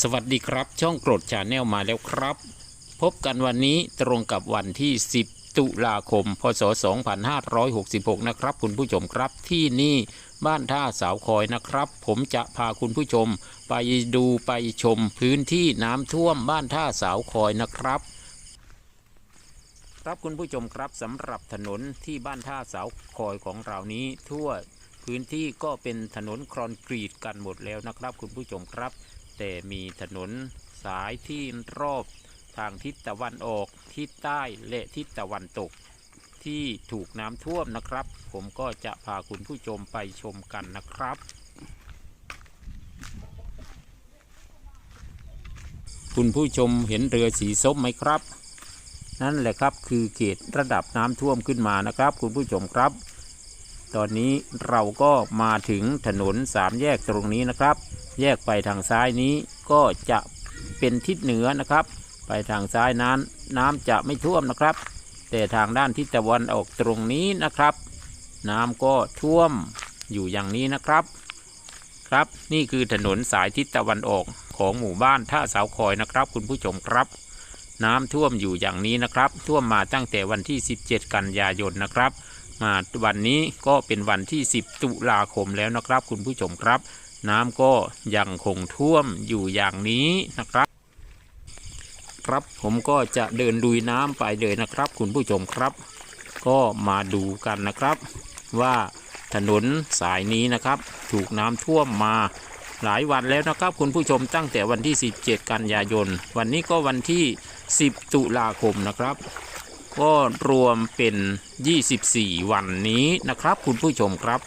สวัสดีครับ ช่องโกรธชาแนลมาแล้วครับ พบกันวันนี้ตรงกับวันที่ 10 ตุลาคม พศ 2566 นะครับคุณผู้ชมครับที่นี่บ้านท่าสาวคอยนะครับ ผมจะพาคุณผู้ชม ไปดูไปชมพื้นที่น้ำท่วมบ้านท่าสาวคอยนะครับ ครับคุณผู้ชมครับสำหรับถนนที่บ้านท่าสาวคอยของเรานี้ทั่วพื้นที่ก็เป็นถนนคอนกรีตกันหมดแล้วนะครับ คุณผู้ชมครับ แต่มีถนนสายที่รอบทางทิศตะวันออกทิศใต้และทิศตะวันตก ที่ถูกน้ำท่วมนะครับ ผมก็จะพาคุณผู้ชมไปชมกันนะครับคุณผู้ชมเห็นเรือสีส้มไหมครับ นั่นแหละครับคือเขตระดับน้ำท่วมขึ้นมานะครับ คุณผู้ชมครับ ตอนนี้เราก็มาถึงถนนสามแยกตรงนี้นะครับ แยกไปทางซ้ายนี้ก็จะเป็นทิศเหนือนะครับ ไปทางซ้ายนั้นน้ำจะไม่ท่วมนะครับ แต่ทางด้านทิศตะวันออกตรงนี้นะครับ น้ำก็ท่วมอยู่อย่างนี้นะครับครับ นี่คือถนนสายทิศตะวันออกของหมู่บ้านท่าเสาคอยนะครับ คุณผู้ชมครับ น้ำท่วมอยู่อย่างนี้นะครับ ท่วมมาตั้งแต่วันที่ 17 กันยายนนะครับ มาวันนี้ก็เป็นวันที่ 10 ตุลาคมแล้วนะครับ คุณผู้ชมครับ น้ำก็ยังคงท่วมอยู่อย่างนี้นะครับ ครับผมก็จะเดินลุยน้ำไปเลยนะครับ คุณผู้ชมครับ ก็มาดูกันนะครับ ว่าถนนสายนี้นะครับ ถูกน้ำท่วมมาหลายวันแล้วนะครับ คุณผู้ชมตั้งแต่วันที่ 17 กันยายน วันนี้ก็วันที่ 10 ตุลาคมนะครับ ก็รวมเป็น 24 วันนี้นะครับ คุณผู้ชมครับ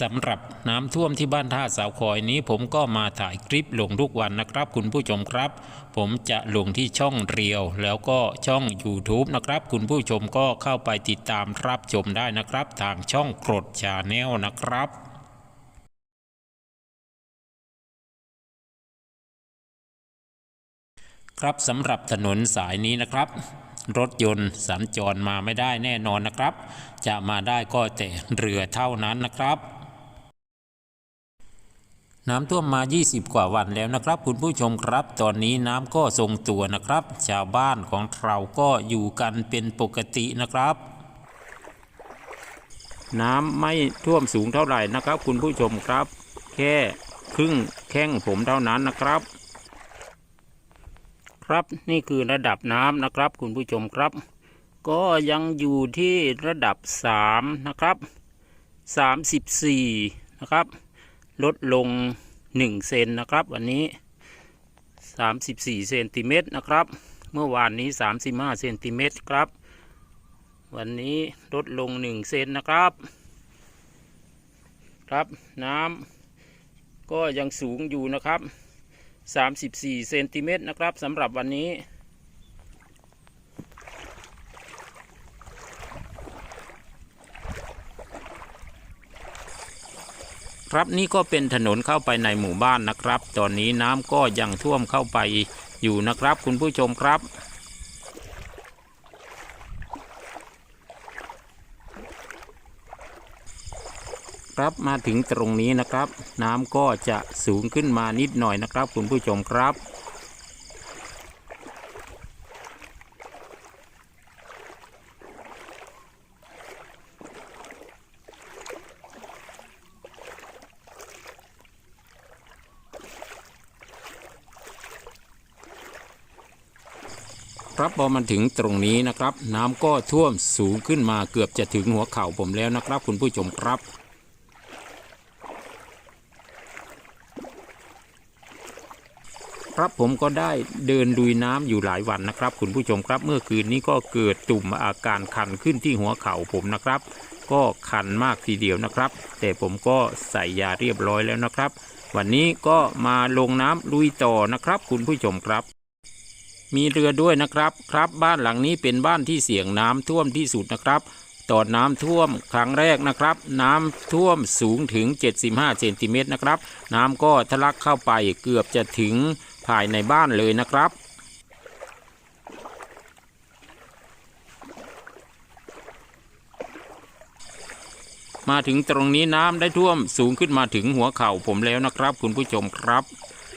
สำหรับน้ำท่วมที่บ้านท่าสาวคอยนี้ ผมก็มาถ่ายคลิปลงทุกวันนะครับ คุณผู้ชมครับ ผมจะลงที่ช่องเรียว แล้วก็ช่อง YouTube นะครับ คุณผู้ชมก็เข้าไปติดตามรับชมได้นะครับ ทางช่องกรดชาแนลนะครับครับสำหรับถนนสายนี้นะครับ รถยนต์สัญจรมาไม่ได้แน่นอนนะครับ จะมาได้ก็แต่เรือเท่านั้นนะครับ น้ำท่วมมา 20 กว่าวันแล้วนะครับ คุณผู้ชมครับ ตอนนี้น้ำก็ทรงตัวนะครับ ชาวบ้านของเราก็อยู่กันเป็นปกตินะครับ น้ำไม่ท่วมสูงเท่าไหร่นะครับ คุณผู้ชมครับ แค่ครึ่งแข้งผมเท่านั้นนะครับ ครับนี่คือระดับน้ำนะครับ คุณผู้ชมครับ ก็ยังอยู่ที่ระดับ 3 นะครับ 34 นะครับ ลดลง 1 เซนนะครับ วันนี้ 34เซนติเมตรนะครับ เมื่อวานนี้ 35เซนติเมตรครับ วันนี้ลดลง 1 เซนนะครับ ครับน้ำก็ยังสูงอยู่นะครับ 34เซนติเมตรนะครับสำหรับวันนี้ ครับ นี่ก็เป็นถนนเข้าไปในหมู่บ้านนะครับ ตอนนี้น้ำก็ยังท่วมเข้าไปอยู่นะครับ คุณผู้ชมครับครับมาถึงตรงนี้นะครับ น้ำก็จะสูงขึ้นมานิดหน่อยนะครับ คุณผู้ชมครับ ครับพอมาถึงตรงนี้นะครับ น้ำก็ท่วมสูงขึ้นมาเกือบจะถึงหัวเข่าผมแล้วนะครับ คุณผู้ชมครับครับผมก็ได้เดินลุยน้ำอยู่หลายวันนะครับ คุณผู้ชมครับเมื่อคืนนี้ก็เกิดตุ่มอาการคันขึ้นที่หัวเข่าผมนะครับ ก็คันมากทีเดียวนะครับ แต่ผมก็ใส่ยาเรียบร้อยแล้วนะครับ วันนี้ก็มาลงน้ำลุยต่อนะครับ คุณผู้ชมครับ มีเรือด้วยนะครับ ครับบ้านหลังนี้เป็นบ้านที่เสี่ยงน้ำท่วมที่สุดนะครับ ตอนน้ำท่วมครั้งแรกนะครับ น้ำท่วมสูงถึง 75เซนติเมตรนะครับ น้ำก็ทะลักเข้าไปเกือบจะถึงภายในบ้านเลยนะครับมาถึงตรงนี้น้ำได้ท่วมสูงขึ้นมาถึงหัวเข่าผมแล้วนะครับ คุณผู้ชมครับ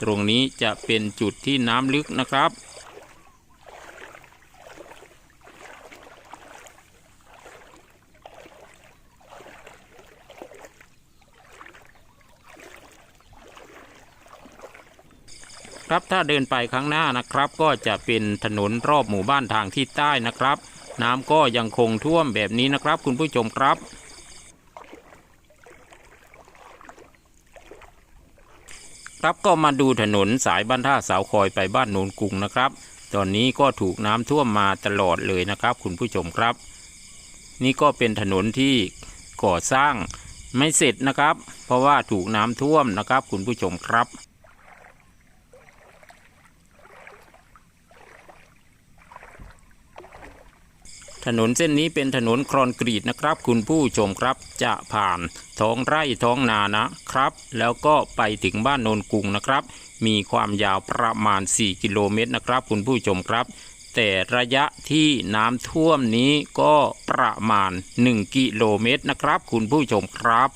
ตรงนี้จะเป็นจุดที่น้ำลึกนะครับ ครับถ้าเดินไปข้างหน้านะครับ ก็จะเป็นถนนรอบหมู่บ้านทางที่ใต้นะครับ น้ำก็ยังคงท่วมแบบนี้นะครับ คุณผู้ชมครับครับก็มาดูถนนสายบ้านท่าเสาคอยไปบ้านโนนกรุงนะครับ ตอนนี้ก็ถูกน้ำท่วมมาตลอดเลยนะครับ คุณผู้ชมครับ นี่ก็เป็นถนนที่ก่อสร้างไม่เสร็จนะครับ เพราะว่าถูกน้ำท่วมนะครับ คุณผู้ชมครับ ถนนเส้นนี้เป็นถนนครอนกรีตนะครับ คุณผู้ชมครับจะผ่านท้องไร่ท้องนานะครับ แล้วก็ไปถึงบ้านโนนกุงนะครับ มีความยาวประมาณ 4 กิโลเมตรนะครับ คุณผู้ชมครับ แต่ระยะที่น้ำท่วมนี้ก็ประมาณ 1 กิโลเมตรนะครับ คุณผู้ชมครับ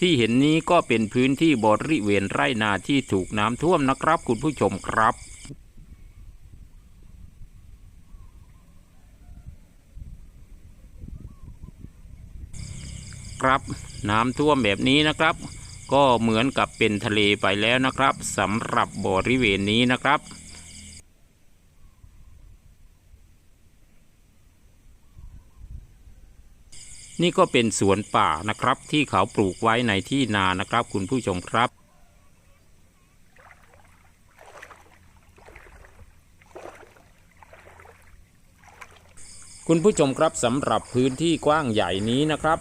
ที่เห็นนี้ก็เป็นพื้นที่บริเวณไร่นาที่ถูกน้ำท่วมนะครับ คุณผู้ชมครับครับน้ำท่วมแบบนี้นะครับ ก็เหมือนกับเป็นทะเลไปแล้วนะครับสำหรับบริเวณนี้นะครับ นี่ก็เป็นสวนป่านะครับ ที่เขาปลูกไว้ในที่นานะครับ คุณผู้ชมครับคุณผู้ชมครับสำหรับพื้นที่กว้างใหญ่นี้นะครับ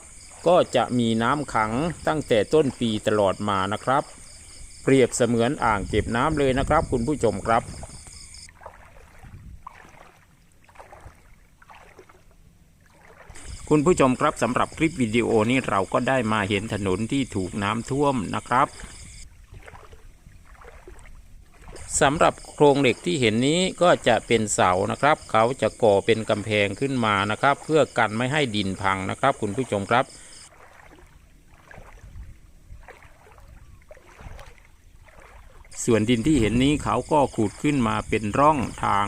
ก็จะมีน้ำขังตั้งแต่ต้นปีตลอดมานะครับ เปรียบเสมือนอ่างเก็บน้ำเลยนะครับ คุณผู้ชมครับ คุณผู้ชมครับสำหรับคลิปวิดีโอนี้เราก็ได้มาเห็นถนนที่ถูกน้ำท่วมนะครับสำหรับโครงเหล็กที่เห็นนี้ก็จะเป็นเสานะครับ เขาจะก่อเป็นกำแพงขึ้นมานะครับ เพื่อกันไม่ให้ดินพังนะครับ คุณผู้ชมครับ ส่วนดินที่เห็นนี้เขาก็ขูดขึ้นมาเป็นร่องทาง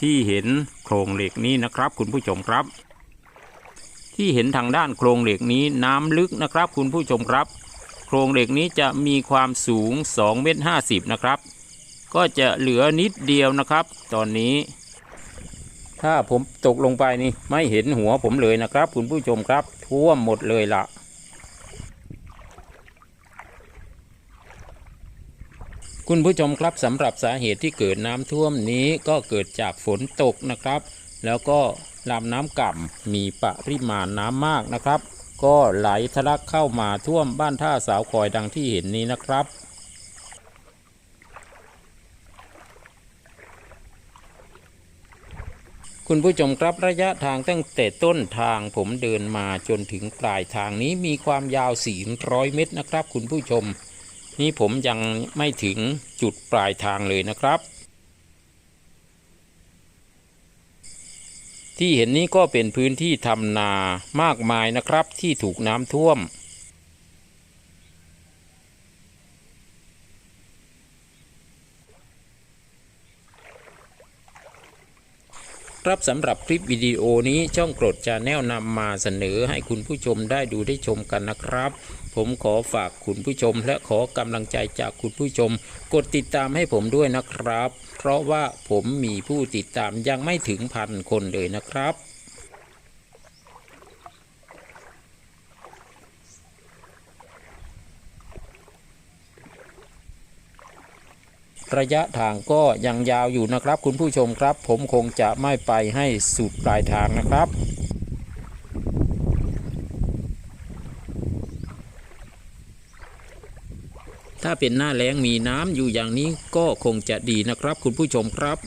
ที่เห็นโครงเหล็กนี้นะครับ คุณผู้ชมครับ ที่เห็นทางด้านโครงเหล็กนี้น้ำลึกนะครับ คุณผู้ชมครับ โครงเหล็กนี้จะมีความสูง2เมตร50 นะครับ ก็จะเหลือนิดเดียวนะครับ ตอนนี้ ถ้าผมตกลงไปนี่ไม่เห็นหัวผมเลยนะครับ คุณผู้ชมครับท่วมหมดเลยละคุณผู้ชมครับสำหรับสาเหตุที่เกิดน้ำท่วมนี้ก็เกิดจากฝนตกนะครับ แล้วก็ ลำน้ำก่ำมีปริมาณน้ำมากนะครับ ก็ไหลทะลักเข้ามาท่วมบ้านท่าสาวคอยดังที่เห็นนี้นะครับคุณผู้ชมครับระยะทางตั้งแต่ต้นทางผมเดินมาจนถึงปลายทางนี้มีความยาว 400 เมตรนะครับ คุณผู้ชม นี่ผมยังไม่ถึงจุดปลายทางเลยนะครับ ที่เห็นนี้ก็เป็นพื้นที่ทำนามากมายนะครับที่ถูกน้ำท่วม ครับสำหรับคลิปวิดีโอนี้ช่องกรดจะแนวนำมาเสนอให้คุณผู้ชมได้ดูได้ชมกันนะครับ ผมขอฝากคุณผู้ชม และขอกำลังใจจากคุณผู้ชม กดติดตามให้ผมด้วยนะครับ เพราะว่าผมมีผู้ติดตามยังไม่ถึงพันคนเลยนะครับ ระยะทางก็ยังยาวอยู่นะครับ คุณผู้ชมครับ ผมคงจะไม่ไปให้สุดปลายทางนะครับถ้าเป็นหน้าแล้งมีน้ำอยู่อย่างนี้ก็คงจะดีนะครับ คุณผู้ชมครับ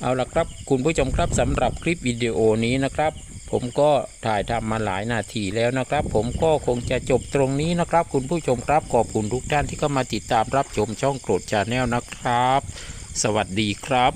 เอาละครับคุณผู้ชมครับสำหรับคลิปวิดีโอนี้นะครับ ผมก็ถ่ายทำมาหลายนาทีแล้วนะครับ ผมก็คงจะจบตรงนี้นะครับ คุณผู้ชมครับขอบคุณทุกท่านที่เข้ามาติดตามรับชมช่องโกรธชาแนลนะครับ สวัสดีครับ